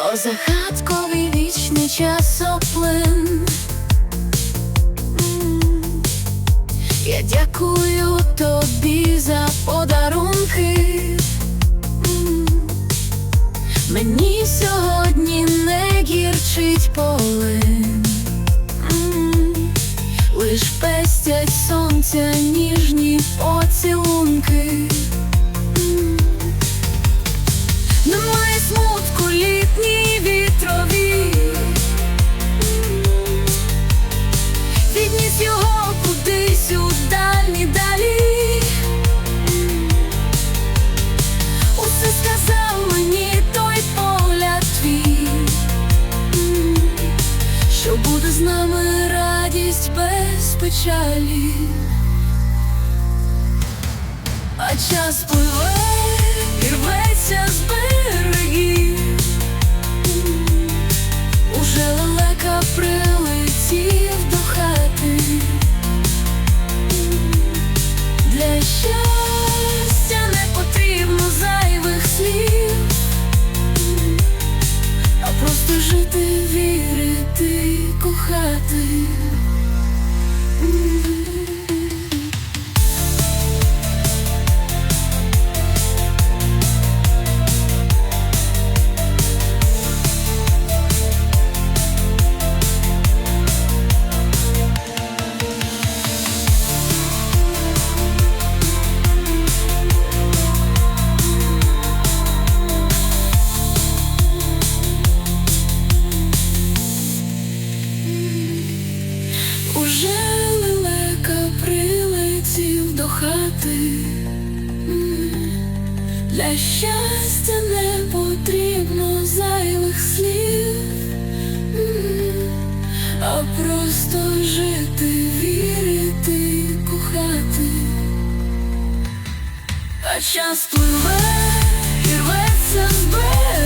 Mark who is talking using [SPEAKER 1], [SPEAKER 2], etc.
[SPEAKER 1] Загадковий вічний часоплин. Я дякую тобі за подарунки. Мені сьогодні не гірчить полин. Лиш пестять сонця ніжні поцілунки. Печалі. А час пливе і рветься з берегів. Уже лелека прилетів до хати. Для щастя не потрібно зайвих слів А просто жити, вірити, кохати прилетів до хати, М. для щастя не потрібно зайвих слів, а просто жити, вірити, кохати. А час пливе і рветься з берегів.